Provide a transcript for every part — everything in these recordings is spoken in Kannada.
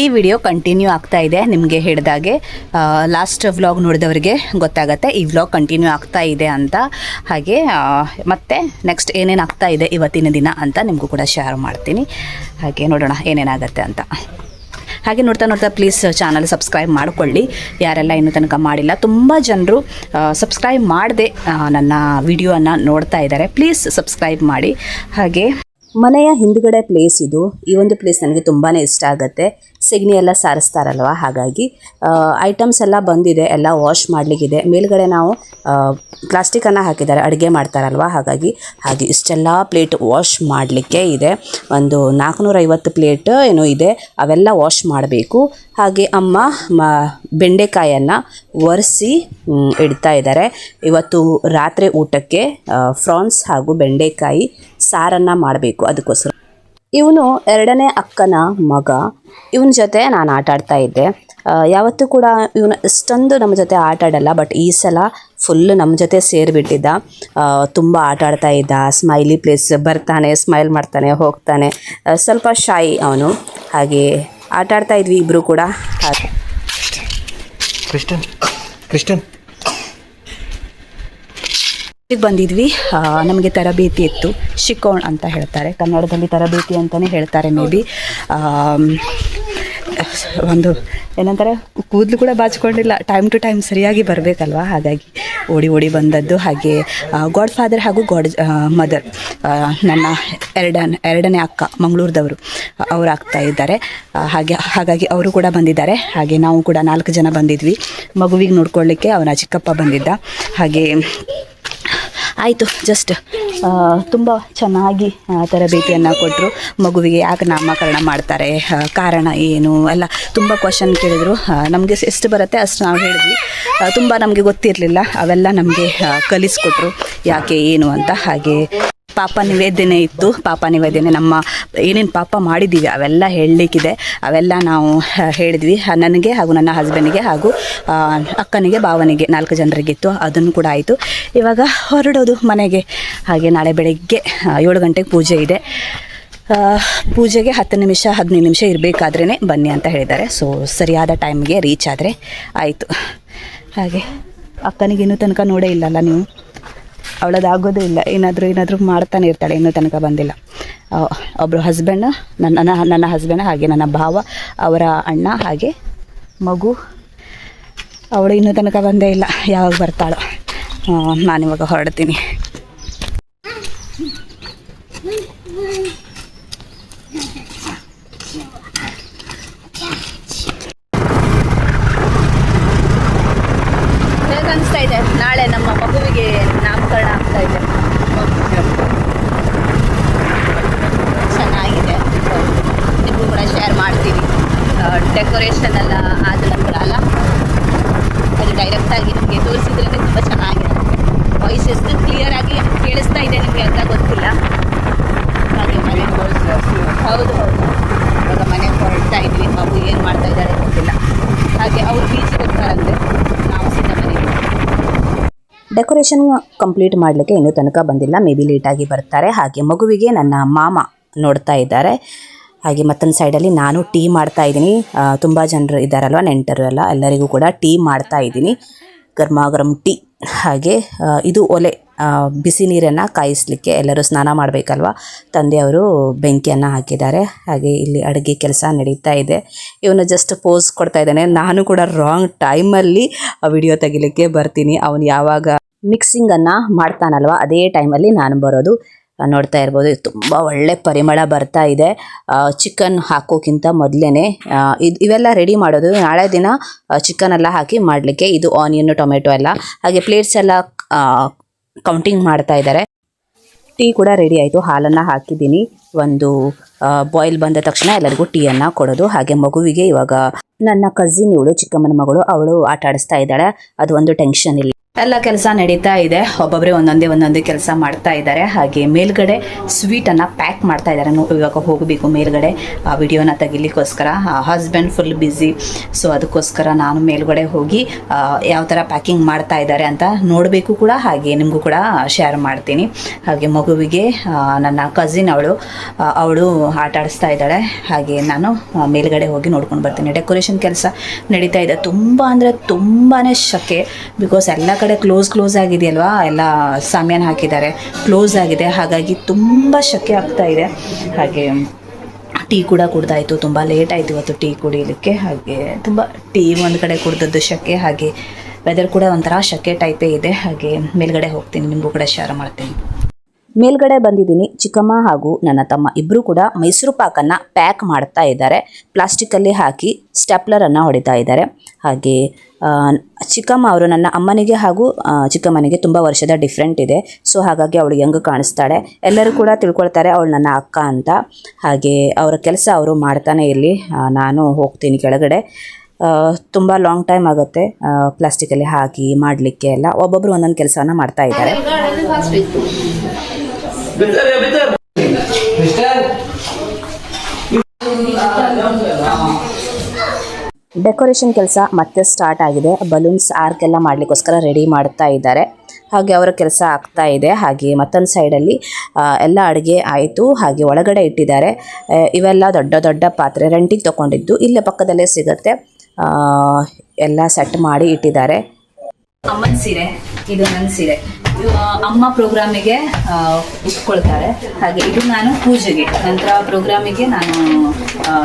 ಈ ವಿಡಿಯೋ ಕಂಟಿನ್ಯೂ ಆಗ್ತಾ ಇದೆ. ನಿಮಗೆ ಹೇಳಿದಾಗೆ ಲಾಸ್ಟ್ ವ್ಲಾಗ್ ನೋಡಿದವರಿಗೆ ಗೊತ್ತಾಗತ್ತೆ, ಈ ವ್ಲಾಗ್ ಕಂಟಿನ್ಯೂ ಆಗ್ತಾ ಇದೆ ಅಂತ. ಹಾಗೆ ಮತ್ತೆ ನೆಕ್ಸ್ಟ್ ಏನೇನು ಆಗ್ತಾ ಇದೆ ಇವತ್ತಿನ ದಿನ ಅಂತ ನಿಮಗೂ ಕೂಡ ಶೇರ್ ಮಾಡ್ತೀನಿ. ಹಾಗೆ ನೋಡೋಣ ಏನೇನಾಗತ್ತೆ ಅಂತ. ಹಾಗೆ ನೋಡ್ತಾ ನೋಡ್ತಾ ಪ್ಲೀಸ್ ಚಾನಲ್ ಸಬ್ಸ್ಕ್ರೈಬ್ ಮಾಡಿಕೊಳ್ಳಿ. ಯಾರೆಲ್ಲ ಇನ್ನೂ ತನಕ ಮಾಡಿಲ್ಲ, ತುಂಬ ಜನರು ಸಬ್ಸ್ಕ್ರೈಬ್ ಮಾಡದೆ ನನ್ನ ವಿಡಿಯೋನ ನೋಡ್ತಾ ಇದ್ದಾರೆ ಪ್ಲೀಸ್ ಸಬ್ಸ್ಕ್ರೈಬ್ ಮಾಡಿ. ಹಾಗೆ ಮನೆಯ ಹಿಂದ್ಗಡೆ ಪ್ಲೇಸ್ ಇದು. ಈ ಒಂದು ಪ್ಲೇಸ್ ನನಗೆ ತುಂಬಾ ಇಷ್ಟ ಆಗುತ್ತೆ. ಸಿಗ್ನಿ ಎಲ್ಲ ಸಾರಿಸ್ತಾರಲ್ವ? ಹಾಗಾಗಿ ಐಟಮ್ಸ್ ಎಲ್ಲ ಬಂದಿದೆ. ಎಲ್ಲ ವಾಶ್ ಮಾಡಲಿಕ್ಕಿದೆ. ಮೇಲ್ಗಡೆ ನಾವು ಪ್ಲಾಸ್ಟಿಕನ್ನು ಹಾಕಿದ್ದಾರೆ. ಅಡುಗೆ ಮಾಡ್ತಾರಲ್ವ? ಹಾಗಾಗಿ, ಹಾಗೆ ಇಷ್ಟೆಲ್ಲ ಪ್ಲೇಟ್ ವಾಶ್ ಮಾಡಲಿಕ್ಕೆ ಇದೆ. ಒಂದು ನಾಲ್ಕುನೂರೈವತ್ತು ಪ್ಲೇಟ್ ಏನೋ ಇದೆ. ಅವೆಲ್ಲ ವಾಶ್ ಮಾಡಬೇಕು. ಹಾಗೆ ಅಮ್ಮ, ಮ, ಬೆಂಡೆಕಾಯನ್ನು ಒರೆಸಿ ಇಡ್ತಾ ಇದ್ದಾರೆ. ಇವತ್ತು ರಾತ್ರಿ ಊಟಕ್ಕೆ ಫ್ರಾನ್ಸ್ ಹಾಗೂ ಬೆಂಡೆಕಾಯಿ ಸಾರನ್ನು ಮಾಡಬೇಕು ಅದಕ್ಕೋಸ್ಕರ. ಇವನು ಎರಡನೇ ಅಕ್ಕನ ಮಗ. ಇವನ ಜೊತೆ ನಾನು ಆಟ ಆಡ್ತಾ ಇದ್ದೆ. ಯಾವತ್ತೂ ಕೂಡ ಇವನು ಇಷ್ಟೊಂದು ನಮ್ಮ ಜೊತೆ ಆಟ ಆಡಲ್ಲ ಬಟ್ ಈ ಸಲ ಫುಲ್ ನಮ್ಮ ಜೊತೆ ಸೇರಿಬಿಟ್ಟಿದ್ದ. ತುಂಬ ಆಟ ಆಡ್ತಾ ಇದ್ದ. ಸ್ಮೈಲಿ ಪ್ಲೇಸ್ ಬರ್ತಾನೆ ಸ್ಮೈಲ್ ಮಾಡ್ತಾನೆ, ಹೋಗ್ತಾನೆ. ಸ್ವಲ್ಪ ಶಾಯಿ ಅವನು. ಹಾಗೆ ಆಟ ಆಡ್ತಾ ಇದ್ವಿ ಇಬ್ಬರು ಕೂಡ. ಕ್ರಿಸ್ಟನ್ ಕ್ರಿಸ್ಟನ್ ಈಗ ಬಂದಿದ್ವಿ. ನಮಗೆ ತರಬೇತಿ ಇತ್ತು. ಶಿಕೋಣ್ ಅಂತ ಹೇಳ್ತಾರೆ. ಕನ್ನಡದಲ್ಲಿ ತರಬೇತಿ ಅಂತಲೇ ಹೇಳ್ತಾರೆ ಮೇ ಬಿ. ಒಂದು ಏನಂತಾರೆ, ಕೂದಲು ಕೂಡ ಬಾಚಿಕೊಂಡಿಲ್ಲ. ಟೈಮ್ ಟು ಟೈಮ್ ಸರಿಯಾಗಿ ಬರಬೇಕಲ್ವ? ಹಾಗಾಗಿ ಓಡಿ ಓಡಿ ಬಂದದ್ದು. ಹಾಗೆ ಗಾಡ್ ಫಾದರ್ ಹಾಗೂ ಗಾಡ್ ಮದರ್ ನನ್ನ ಎರಡನೇ ಎರಡನೇ ಅಕ್ಕ ಮಂಗಳೂರದವರು ಅವರು ಆಗ್ತಾ ಇದ್ದಾರೆ. ಹಾಗೆ, ಹಾಗಾಗಿ ಅವರು ಕೂಡ ಬಂದಿದ್ದಾರೆ. ಹಾಗೆ ನಾವು ಕೂಡ ನಾಲ್ಕು ಜನ ಬಂದಿದ್ವಿ. ಮಗುವಿಗೆ ನೋಡ್ಕೊಳ್ಳಿಕ್ಕೆ ಅವನ ಚಿಕ್ಕಪ್ಪ ಬಂದಿದ್ದ. ಹಾಗೆ ಆಯಿತು ಜಸ್ಟ್ ತುಂಬ ಚೆನ್ನಾಗಿ ತರಬೇತಿಯನ್ನು ಕೊಟ್ಟರು ಮಗುವಿಗೆ ಯಾಕೆ ನಾಮಕರಣ ಮಾಡ್ತಾರೆ ಕಾರಣ ಏನು, ಎಲ್ಲ ತುಂಬ ಕ್ವಶನ್ ಕೇಳಿದರು. ನಮಗೆ ಎಷ್ಟು ಬರುತ್ತೆ ಅಷ್ಟು ನಾವು ಹೇಳಿದ್ವಿ. ತುಂಬ ನಮಗೆ ಗೊತ್ತಿರಲಿಲ್ಲ, ಅವೆಲ್ಲ ನಮಗೆ ಕಲಿಸ್ಕೊಟ್ರು. ಯಾಕೆ, ಏನು ಅಂತ ಹಾಗೆ. ಪಾಪ ನಿವೇದನೆ ಇತ್ತು. ಪಾಪ ನಿವೇದನೆ ನಮ್ಮ ಏನೇನು ಪಾಪ ಮಾಡಿದ್ದೀವಿ ಅವೆಲ್ಲ ಹೇಳಲಿಕ್ಕಿದೆ. ಅವೆಲ್ಲ ನಾವು ಹೇಳಿದ್ವಿ. ನನಗೆ ಹಾಗೂ ನನ್ನ ಹಸ್ಬೆಂಡಿಗೆ ಹಾಗೂ ಅಕ್ಕನಿಗೆ, ಭಾವನಿಗೆ ನಾಲ್ಕು ಜನರಿಗಿತ್ತು. ಅದನ್ನು ಕೂಡ ಆಯಿತು. ಇವಾಗ ಹೊರಡೋದು ಮನೆಗೆ. ಹಾಗೆ ನಾಳೆ ಬೆಳಗ್ಗೆ ಏಳು ಗಂಟೆಗೆ ಪೂಜೆ ಇದೆ. ಪೂಜೆಗೆ ಹತ್ತು ನಿಮಿಷ, ಹದಿನೈದು ನಿಮಿಷ ಇರಬೇಕಾದ್ರೇ ಬನ್ನಿ ಅಂತ ಹೇಳಿದ್ದಾರೆ. ಸೊ ಸರಿಯಾದ ಟೈಮ್ಗೆ ರೀಚ್ ಆದರೆ ಆಯಿತು. ಹಾಗೆ, ಅಕ್ಕನಿಗೆ ಇನ್ನೂ ತನಕ ನೋಡೇ ಇಲ್ಲಲ್ಲ ನೀವು? ಅವಳದು ಆಗೋದೇ ಇಲ್ಲ. ಏನಾದರೂ ಏನಾದರೂ ಮಾಡ್ತಾನೆ ಇರ್ತಾಳೆ, ಇನ್ನೂ ತನಕ ಬಂದಿಲ್ಲ. ಒಬ್ಬರು ಹಸ್ಬೆಂಡ್ ನನ್ನ ನನ್ನ ಹಸ್ಬೆಂಡ್ ಹಾಗೆ ನನ್ನ ಭಾವ, ಅವರ ಅಣ್ಣ ಹಾಗೆ ಮಗು. ಅವಳು ಇನ್ನೂ ತನಕ ಬಂದೇ ಇಲ್ಲ. ಯಾವಾಗ ಬರ್ತಾಳೋ. ನಾನು ನಾನಿವಾಗ ಹೊರಡ್ತೀನಿ ಹೇಗೆ ಅನಿಸ್ತಾ ಇದೆ ನಾಳೆ ನಮ್ಮ ಮಗುವಿಗೆ ನಾಮಕರಣ ಆಗ್ತಾ ಇದೆ ಚೆನ್ನಾಗಿದೆ ನಿಮಗೂ ಕೂಡ ಶೇರ್ ಮಾಡ್ತೀವಿ ಡೆಕೋರೇಷನ್ ಎಲ್ಲ ಆದ ನಂತರ ಅಲ್ಲ? ಅದು ಡೈರೆಕ್ಟಾಗಿ ನಿಮಗೆ ತೋರಿಸಿದ್ರೆ ತುಂಬ ಚೆನ್ನಾಗಿದೆ. ವಾಯ್ಸ್ ಎಷ್ಟು ಕ್ಲಿಯರ್ ಆಗಿ ಕೇಳಿಸ್ತಾ ಇದೆ ನಿಮಗೆ ಅಂತ ಗೊತ್ತಿಲ್ಲ. ಹಾಗೆ ಮನೆ ಹೌದು ಹೌದು. ಇವಾಗ ಮನೆಗೆ ಹೊರಡ್ತಾ ಇದ್ವಿ. ಮಗು ಏನು ಮಾಡ್ತಾ ಇದ್ದಾರೆ ಗೊತ್ತಿಲ್ಲ. ಹಾಗೆ ಅವ್ರು ಬೀಚ್ ಹೋಗ್ತಾರಂತೆ ನಾವು ಸೀದಾ ಮನೆಗೆ ಡೆಕೋರೇಷನ್ ಕಂಪ್ಲೀಟ್ ಮಾಡಲಿಕ್ಕೆ ಇನ್ನೂ ತನಕ ಬಂದಿಲ್ಲ. ಮೇ ಬಿ ಲೇಟಾಗಿ ಬರ್ತಾರೆ. ಹಾಗೆ ಮಗುವಿಗೆ ನನ್ನ ಮಾಮ ನೋಡ್ತಾ ಇದ್ದಾರೆ. ಹಾಗೆ ಮತ್ತೊಂದು ಸೈಡಲ್ಲಿ ನಾನು ಟೀ ಮಾಡ್ತಾ ಇದ್ದೀನಿ. ತುಂಬ ಜನರು ಇದ್ದಾರಲ್ವ, ನೆಂಟರು ಎಲ್ಲ, ಎಲ್ಲರಿಗೂ ಕೂಡ ಟೀ ಮಾಡ್ತಾ ಇದ್ದೀನಿ. ಗರ್ಮ ಗರಂ ಟೀ. ಹಾಗೆ ಇದು ಒಲೆ ಬಿಸಿ ನೀರನ್ನು ಕಾಯಿಸಲಿಕ್ಕೆ ಎಲ್ಲರೂ ಸ್ನಾನ ಮಾಡಬೇಕಲ್ವ? ತಂದೆಯವರು ಬೆಂಕಿಯನ್ನು ಹಾಕಿದ್ದಾರೆ. ಹಾಗೆ ಇಲ್ಲಿ ಅಡುಗೆ ಕೆಲಸ ನಡೀತಾ ಇದೆ. ಇವನು ಜಸ್ಟ್ ಪೋಸ್ ಕೊಡ್ತಾ ಇದ್ದಾನೆ. ನಾನು ಕೂಡ ರಾಂಗ್ ಟೈಮಲ್ಲಿ ವಿಡಿಯೋ ತೆಗಿಲಿಕ್ಕೆ ಬರ್ತೀನಿ. ಅವನು ಯಾವಾಗ ಮಿಕ್ಸಿಂಗನ್ನು ಮಾಡ್ತಾನಲ್ವ, ಅದೇ ಟೈಮಲ್ಲಿ ನಾನು ಬರೋದು. ನೋಡ್ತಾ ಇರ್ಬೋದು. ತುಂಬ ಒಳ್ಳೆ ಪರಿಮಳ ಬರ್ತಾ ಇದೆ. ಚಿಕನ್ ಹಾಕೋಕ್ಕಿಂತ ಮೊದಲೇ ಇದು, ಇವೆಲ್ಲ ರೆಡಿ ಮಾಡೋದು. ನಾಳೆ ದಿನ ಚಿಕನ್ ಎಲ್ಲ ಹಾಕಿ ಮಾಡಲಿಕ್ಕೆ ಇದು ಆನಿಯನ್ ಟೊಮೆಟೊ ಎಲ್ಲ. ಹಾಗೆ ಪ್ಲೇಟ್ಸ್ ಎಲ್ಲ ಕೌಂಟಿಂಗ್ ಮಾಡ್ತಾ ಇದ್ದಾರೆ. ಟೀ ಕೂಡ ರೆಡಿ ಆಯಿತು. ಹಾಲನ್ನು ಹಾಕಿದ್ದೀನಿ. ಒಂದು ಬಾಯ್ಲ್ ಬಂದ ತಕ್ಷಣ ಎಲ್ಲರಿಗೂ ಟೀಯನ್ನು ಕೊಡೋದು. ಹಾಗೆ ಮಗುವಿಗೆ ಇವಾಗ ನನ್ನ ಕಸಿನ್ ಇವಳು, ಚಿಕ್ಕಮ್ಮನ ಮಗಳು, ಅವಳು ಆಟ ಆಡಿಸ್ತಾ ಇದ್ದಾಳೆ. ಅದು ಒಂದು ಟೆನ್ಷನ್ ಇಲ್ಲ. ಎಲ್ಲ ಕೆಲಸ ನಡೀತಾ ಇದೆ. ಒಬ್ಬೊಬ್ಬರೇ ಒಂದೊಂದೇ ಒಂದೊಂದೇ ಕೆಲಸ ಮಾಡ್ತಾ ಇದ್ದಾರೆ. ಹಾಗೆ ಮೇಲ್ಗಡೆ ಸ್ವೀಟನ್ನು ಪ್ಯಾಕ್ ಮಾಡ್ತಾ ಇದ್ದಾರೆ. ಇವಾಗ ಹೋಗಬೇಕು ಮೇಲ್ಗಡೆ. ಆ ವಿಡಿಯೋನ ತೆಗಿಲಿಕ್ಕೋಸ್ಕರ. ಹಸ್ಬೆಂಡ್ ಫುಲ್ ಬ್ಯುಸಿ ಸೊ ಅದಕ್ಕೋಸ್ಕರ ನಾನು ಮೇಲ್ಗಡೆ ಹೋಗಿ ಯಾವ ಥರ ಪ್ಯಾಕಿಂಗ್ ಮಾಡ್ತಾ ಇದ್ದಾರೆ ಅಂತ ನೋಡಬೇಕು ಕೂಡ. ಹಾಗೆ ನಿಮಗೂ ಕೂಡ ಶೇರ್ ಮಾಡ್ತೀನಿ. ಹಾಗೆ ಮಗುವಿಗೆ ನನ್ನ ಕಸಿನ್ ಅವಳು ಅವಳು ಆಟ ಆಡಿಸ್ತಾ ಇದ್ದಾಳೆ. ಹಾಗೆ ನಾನು ಮೇಲ್ಗಡೆ ಹೋಗಿ ನೋಡ್ಕೊಂಡು ಬರ್ತೀನಿ. ಡೆಕೋರೇಷನ್ ಕೆಲಸ ನಡೀತಾ ಇದೆ. ತುಂಬ ಅಂದರೆ ತುಂಬಾ ಶಕೆ. ಬಿಕಾಸ್ ಎಲ್ಲ ಕಡೆ ಕ್ಲೋಸ್ ಕ್ಲೋಸ್ ಆಗಿದೆಯಲ್ವಾ? ಎಲ್ಲ ಸಾಮ್ಯಾನ ಹಾಕಿದ್ದಾರೆ. ಕ್ಲೋಸ್ ಆಗಿದೆ. ಹಾಗಾಗಿ ತುಂಬ ಶಕೆ ಆಗ್ತಾ ಇದೆ. ಹಾಗೆ, ಟೀ ಕೂಡ ಕುಡ್ದಾಯಿತು. ತುಂಬ ಲೇಟ್ ಆಯಿತು ಇವತ್ತು ಟೀ ಕುಡಿಯಲಿಕ್ಕೆ ಹಾಗೆ ತುಂಬ ಟೀ ಒಂದು ಕಡೆ ಕುಡ್ದದ್ದು ಶಕೆ. ಹಾಗೆ ವೆದರ್ ಕೂಡ ಒಂಥರ ಶಕೆ ಟೈಪೇ ಇದೆ. ಹಾಗೆ ಮೇಲ್ಗಡೆ ಹೋಗ್ತೀನಿ. ನಿಮಗೂ ಕೂಡ ಶೇರ್ ಮಾಡ್ತೀನಿ. ಮೇಲ್ಗಡೆ ಬಂದಿದ್ದೀನಿ ಚಿಕ್ಕಮ್ಮ ಹಾಗೂ ನನ್ನ ತಮ್ಮ. ಇಬ್ಬರು ಕೂಡ ಮೈಸೂರು ಪಾಕನ್ನು ಪ್ಯಾಕ್ ಮಾಡ್ತಾ ಇದ್ದಾರೆ. ಪ್ಲಾಸ್ಟಿಕ್ಕಲ್ಲಿ ಹಾಕಿ ಸ್ಟೆಪ್ಲರನ್ನು ಹೊಡಿತಾ ಇದ್ದಾರೆ. ಹಾಗೆ ಚಿಕ್ಕಮ್ಮ ಅವರು ನನ್ನ ಅಮ್ಮನಿಗೆ ಹಾಗೂ ಚಿಕ್ಕಮ್ಮನಿಗೆ ತುಂಬ ವರ್ಷದ ಡಿಫ್ರೆಂಟ್ ಇದೆ. ಸೊ ಹಾಗಾಗಿ ಅವಳು ಹೆಂಗೆ ಕಾಣಿಸ್ತಾಳೆ ಎಲ್ಲರೂ ಕೂಡ ತಿಳ್ಕೊಳ್ತಾರೆ ಅವಳು ನನ್ನ ಅಕ್ಕ ಅಂತ. ಹಾಗೆ, ಅವರ ಕೆಲಸ ಅವರು ಮಾಡ್ತಾನೆ ಇರಲಿ. ನಾನು ಹೋಗ್ತೀನಿ ಕೆಳಗಡೆ. ತುಂಬ ಲಾಂಗ್ ಟೈಮ್ ಆಗುತ್ತೆ ಪ್ಲಾಸ್ಟಿಕಲ್ಲಿ ಹಾಕಿ ಮಾಡಲಿಕ್ಕೆ ಎಲ್ಲ. ಒಬ್ಬೊಬ್ರು ಒಂದೊಂದು ಕೆಲಸನ ಮಾಡ್ತಾ ಇದ್ದಾರೆ. ಡೆಕೋರೇಷನ್ ಕೆಲಸ ಮತ್ತೆ ಸ್ಟಾರ್ಟ್ ಆಗಿದೆ. ಬಲೂನ್ಸ್ ಆರ್ಕ್ ಎಲ್ಲ ಮಾಡಲಿಕ್ಕೋಸ್ಕರ ರೆಡಿ ಮಾಡ್ತಾ ಇದ್ದಾರೆ. ಹಾಗೆ ಅವರ ಕೆಲಸ ಆಗ್ತಾ ಇದೆ. ಹಾಗೆ ಮತ್ತೊಂದು ಸೈಡಲ್ಲಿ ಎಲ್ಲ ಅಡುಗೆ ಆಯಿತು. ಹಾಗೆ ಒಳಗಡೆ ಇಟ್ಟಿದ್ದಾರೆ. ಇವೆಲ್ಲ ದೊಡ್ಡ ದೊಡ್ಡ ಪಾತ್ರೆ, ರೆಂಟಿಗೆ ತೊಗೊಂಡಿದ್ದು ಇಲ್ಲೇ ಪಕ್ಕದಲ್ಲೇ ಸಿಗುತ್ತೆ. ಎಲ್ಲ ಸೆಟ್ ಮಾಡಿ ಇಟ್ಟಿದ್ದಾರೆ. ಅಮ್ಮನ ಸೀರೆ, ಇದು ನನ್ನ ಸೀರೆ. ಅಮ್ಮ ಪ್ರೋಗ್ರಾಮಿಗೆ ಇಟ್ಕೊಳ್ತಾರೆ ಹಾಗೆ ಇದು ನಾನು ಪೂಜೆಗೆ, ನಂತರ ಪ್ರೋಗ್ರಾಮಿಗೆ ನಾನು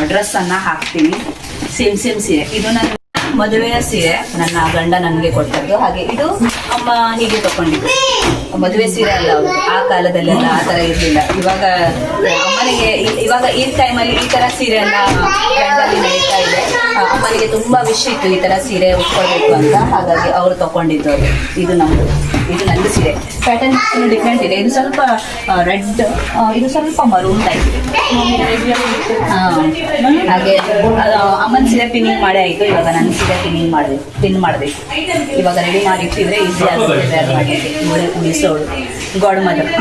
ಡ್ರೆಸ್ ಅನ್ನ ಹಾಕ್ತೀನಿ. ಸೇಮ್ ಸೇಮ್ ಸೀರೆ. ಇದು ನನ್ನ ಮದುವೆಯ ಸೀರೆ ನನ್ನ ಗಂಡ ನನಗೆ ಕೊಟ್ಟದ್ದು ಹಾಗೆ ಇದು ಅಮ್ಮ ಹೀಗೆ ತಕೊಂಡಿದ್ದು ಮದುವೆ ಸೀರೆ ಅಲ್ಲ ಆ ಆ ಕಾಲದಲ್ಲೆಲ್ಲ ಆ ತರ ಇರಲಿಲ್ಲ. ಇವಾಗ, ಅಮ್ಮನಿಗೆ ಇವಾಗ ಈ ಟೈಮಲ್ಲಿ ಈ ತರ ಸೀರೆ ಎಲ್ಲ ನಡೀತಾ ಇದೆ. ಅಮ್ಮನಿಗೆ ತುಂಬಾ ವಿಷ ಇತ್ತು ಈ ತರ ಸೀರೆ ಉಟ್ಕೊಳ್ಬೇಕು ಅಂತ. ಹಾಗಾಗಿ ಅವರು ತಗೊಂಡಿದ್ದು. ಇದು ನಮ್ದು. ಇದು ನಂದು ಸೀರೆ. ಪ್ಯಾಟರ್ನ್ ಡಿಫ್ರೆಂಟ್ ಇದೆ. ಇದು ಸ್ವಲ್ಪ ರೆಡ್ ಇದು ಸ್ವಲ್ಪ ಮರೂನ್ ಟೈಪ್ ಹಾಗೆ ಅದು ಅಮ್ಮನ ಸೀರೆ ಪಿನ್ನಿಂಗ್ ಮಾಡೇ ಆಯಿತು. ಇವಾಗ ನನ್ನ ಸೀರೆ ಪಿನ್ನಿಂಗ್ ಮಾಡಬೇಕು ಪಿನ್ ಮಾಡಬೇಕು ಇವಾಗ ರೆಡಿ ಮಾಡಿ ಇಟ್ಟಿದ್ರೆ ಈಸಿ ಆಗ್ತದೆ ಮಾಡಿ ಮಾಡಲಿಕ್ಕೆ. ಉಳಿಸೋಳು ಗಾಡ್ ಮದರ್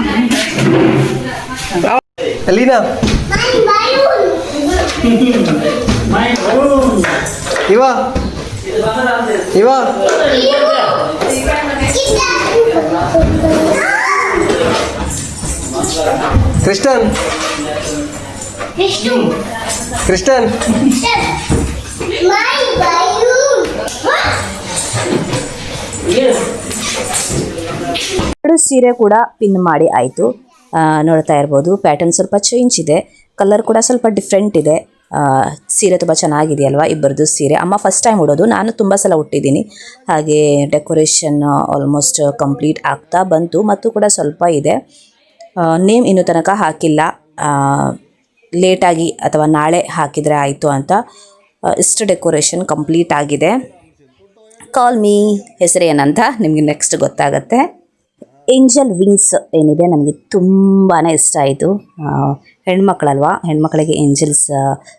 ಇವ. ಇವ. Christian Christian. ಎರಡು ಸೀರೆ ಕೂಡ ಪಿನ್ ಮಾಡಿ ಆಯಿತು. ನೋಡ್ತಾ ಇರ್ಬೋದು. ಪ್ಯಾಟರ್ನ್ ಸ್ವಲ್ಪ ಚೇಂಜ್ ಇದೆ. ಕಲರ್ ಕೂಡ ಸ್ವಲ್ಪ ಡಿಫ್ರೆಂಟ್ ಇದೆ. ಸೀರೆ ತುಂಬ ಚೆನ್ನಾಗಿದೆಯಲ್ವಾ ಇಬ್ಬರದು ಸೀರೆ? ಅಮ್ಮ ಫಸ್ಟ್ ಟೈಮ್ ಉಡೋದು, ನಾನು ತುಂಬ ಸಲ ಉಟ್ಟಿದ್ದೀನಿ. ಹಾಗೆ ಡೆಕೋರೇಷನ್ ಆಲ್ಮೋಸ್ಟ್ ಕಂಪ್ಲೀಟ್ ಆಗ್ತಾ ಬಂತು, ಮತ್ತು ಕೂಡ ಸ್ವಲ್ಪ ಇದೆ. ನೇಮ್ ಇನ್ನೂ ತನಕ ಹಾಕಿಲ್ಲ. ಲೇಟಾಗಿ ಅಥವಾ ನಾಳೆ ಹಾಕಿದರೆ ಆಯಿತು ಅಂತ. ಇಷ್ಟು ಡೆಕೋರೇಷನ್ ಕಂಪ್ಲೀಟ್ ಆಗಿದೆ. ಕಾಲ್ ಮೀ ಹೆಸರೇನಂತ ನಿಮಗೆ ನೆಕ್ಸ್ಟ್ ಗೊತ್ತಾಗತ್ತೆ. ಏಂಜಲ್ ವಿಂಗ್ಸ್ ಏನಿದೆ ನನಗೆ ತುಂಬಾ ಇಷ್ಟ ಆಯಿತು. ಹೆಣ್ಮಕ್ಳಲ್ವಾ? ಹೆಣ್ಮಕ್ಳಿಗೆ ಏಂಜಲ್ಸ್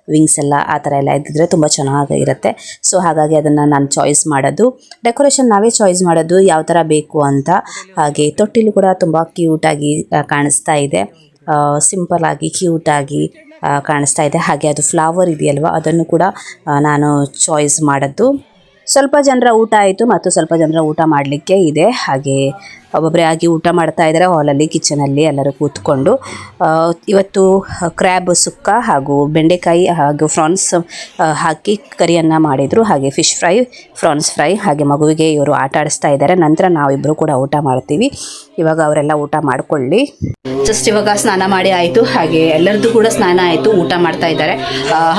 ವಿಂಗ್ಸ್ ಎಲ್ಲ ಆ ಥರ ಎಲ್ಲ ಇದ್ದಿದ್ರೆ ತುಂಬ ಚೆನ್ನಾಗಿರುತ್ತೆ. ಸೊ, ಹಾಗಾಗಿ ಅದನ್ನು ನಾನು ಚಾಯ್ಸ್ ಮಾಡೋದು. ಡೆಕೋರೇಷನ್ ನಾವೇ ಚಾಯ್ಸ್ ಮಾಡೋದು, ಯಾವ ಥರ ಬೇಕು ಅಂತ. ಹಾಗೆ ತೊಟ್ಟಿಲು ಕೂಡ ತುಂಬ ಕ್ಯೂಟಾಗಿ ಕಾಣಿಸ್ತಾ ಇದೆ. ಸಿಂಪಲ್ ಕ್ಯೂಟಾಗಿ ಕಾಣಿಸ್ತಾ ಇದೆ. ಹಾಗೆ ಅದು ಫ್ಲವರ್ ಇದೆಯಲ್ವ, ಅದನ್ನು ಕೂಡ ನಾನು ಚಾಯ್ಸ್ ಮಾಡದ್ದು ಸ್ವಲ್ಪ ಜನರ ಊಟ ಆಯಿತು ಮತ್ತು ಸ್ವಲ್ಪ ಜನರ ಊಟ ಮಾಡಲಿಕ್ಕೆ ಇದೆ. ಹಾಗೆ ಒಬ್ಬೊಬ್ಬರೇ ಆಗಿ ಊಟ ಮಾಡ್ತಾ ಇದ್ದಾರೆ. ಹಾಲಲ್ಲಿ ಕಿಚನಲ್ಲಿ ಎಲ್ಲರೂ ಕೂತ್ಕೊಂಡು ಇವತ್ತು ಕ್ರ್ಯಾಬ್ ಸುಕ್ಕ ಹಾಗೂ ಬೆಂಡೆಕಾಯಿ ಹಾಗೂ ಫ್ರಾನ್ಸ್ ಹಾಕಿ ಕರಿಯನ್ನು ಮಾಡಿದರು. ಹಾಗೆ ಫಿಶ್ ಫ್ರೈ ಫ್ರಾನ್ಸ್ ಫ್ರೈ ಹಾಗೆ ಮಗುವಿಗೆ ಇವರು ಆಟ ಆಡಿಸ್ತಾ ಇದ್ದಾರೆ. ನಂತರ ನಾವಿಬ್ಬರು ಕೂಡ ಊಟ ಮಾಡ್ತೀವಿ. ಇವಾಗ ಅವರೆಲ್ಲ ಊಟ ಮಾಡ್ಕೊಳ್ಳಿ. ಜಸ್ಟ್ ಇವಾಗ ಸ್ನಾನ ಮಾಡಿ ಆಯಿತು, ಹಾಗೆ ಎಲ್ಲರದ್ದು ಕೂಡ ಸ್ನಾನ ಆಯಿತು, ಊಟ ಮಾಡ್ತಾ ಇದ್ದಾರೆ.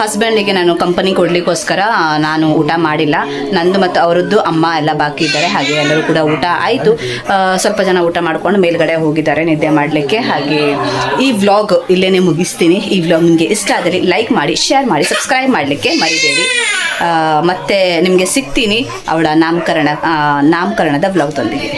ಹಸ್ಬೆಂಡಿಗೆ ನಾನು ಕಂಪನಿ ಕೊಡಲಿಕ್ಕೋಸ್ಕರ ನಾನು ಊಟ ಮಾಡಿಲ್ಲ. ನಂದು ಮತ್ತು ಅವರದ್ದು ಅಮ್ಮ ಎಲ್ಲ ಬಾಕಿ ಇದ್ದಾರೆ, ಹಾಗೆ ಎಲ್ಲರೂ ಕೂಡ ಊಟ ಆಯಿತು. ಸ್ವಲ್ಪ ಜನ ಊಟ ಮಾಡ್ಕೊಂಡು ಮೇಲ್ಗಡೆ ಹೋಗಿದ್ದಾರೆ ನಿದ್ದೆ ಮಾಡಲಿಕ್ಕೆ. ಹಾಗೆ ಈ ವ್ಲಾಗ್ ಇಲ್ಲೇನೆ ಮುಗಿಸ್ತೀನಿ. ಈ ವ್ಲಾಗ್ ನಿಮಗೆ ಇಷ್ಟ ಆದರೆ ಲೈಕ್ ಮಾಡಿ ಶೇರ್ ಮಾಡಿ ಸಬ್ಸ್ಕ್ರೈಬ್ ಮಾಡಲಿಕ್ಕೆ ಮರಿಬೇಡಿ. ಮತ್ತೆ ನಿಮಗೆ ಸಿಗ್ತೀನಿ ಅವಳ ನಾಮಕರಣ ನಾಮಕರಣದ ನಾಮಕರಣದ ವ್ಲಾಗ್ದೊಂದಿಗೆ